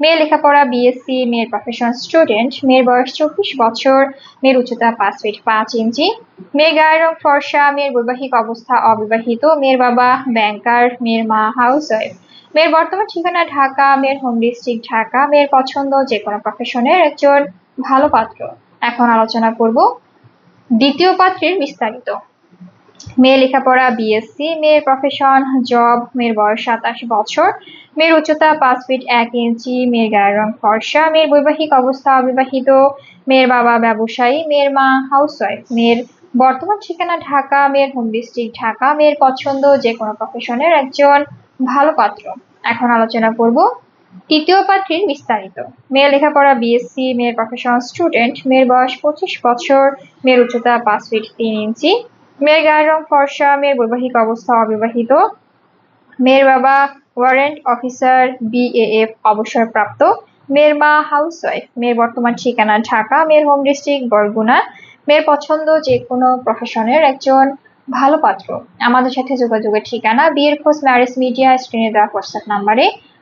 মেয়ে লেখাপড়া বিএসসি মেয়ের প্রফেশন স্টুডেন্ট মেয়ের বয়স চব্বিশ বছর, মেয়ের উচ্চতা পাঁচ ফিট পাঁচ ইঞ্চি, মেয়ের গায়ের রং ফর্সা, মেয়ের বৈবাহিক অবস্থা অবিবাহিত, মেয়ের বাবা ব্যাংকার মেয়ের মা হাউস ওয়াইফ মেয়ের বর্তমান ঠিকানা ঢাকা, মেয়ের হোম ডিস্ট্রিক্ট ঢাকা, মেয়ের পছন্দ যে কোনো প্রফেশনের একজন ভালো পাত্র। এখন আলোচনা করব দ্বিতীয় পাত্রের বিস্তারিত। মেয়ে লেখাপড়া বিএসসি মেয়ের প্রফেশন জব মেয়ের বয়স সাতাশ বছর, মেয়ের উচ্চতা পাঁচ ফিট এক ইঞ্চি, মেয়ের গায়ের রং ফর্সা, মেয়ের বৈবাহিক অবস্থা অবিবাহিত, মেয়ের বাবা ব্যবসায়ী, মেয়ের মা হাউসওয়াইফ মেয়ের বর্তমান ঠিকানা ঢাকা, মেয়ের হোম ডিস্ট্রিক্ট ঢাকা, মেয়ের পছন্দ যে কোনো প্রফেশনের একজন ভালো পাত্র। এখন আলোচনা করব তৃতীয় পাত্রীর বিস্তারিত। মেয়ের লেখাপড়া বিএসসি মেয়ের প্রফেশন স্টুডেন্ট মেয়ের বয়স পঁচিশ বছর, মেয়ের উচ্চতা পাঁচ ফিট তিন ইঞ্চি মেয়ের গায়ের রং ফর্সা, মেয়ের বৈবাহিক অবস্থা অবিবাহিত। মেয়ের বাবা ওয়ারেন্ট অফিসার বিএএফ অবসরপ্রাপ্ত। মেয়ের মা হাউসওয়াইফ। মেয়ের বর্তমান ঠিকানা ঢাকা। মেয়ের হোম ডিস্ট্রিক্ট বরগুনা মেয়ের পছন্দ যে কোনো প্রফেশনের একজন ভালো পাত্র। আমাদের সাথে যোগাযোগের ঠিকানা, বিয়ের খোঁজ ম্যারেজ মিডিয়া, স্ক্রিনে দেওয়া হোয়াটসঅ্যাপ নাম্বারে।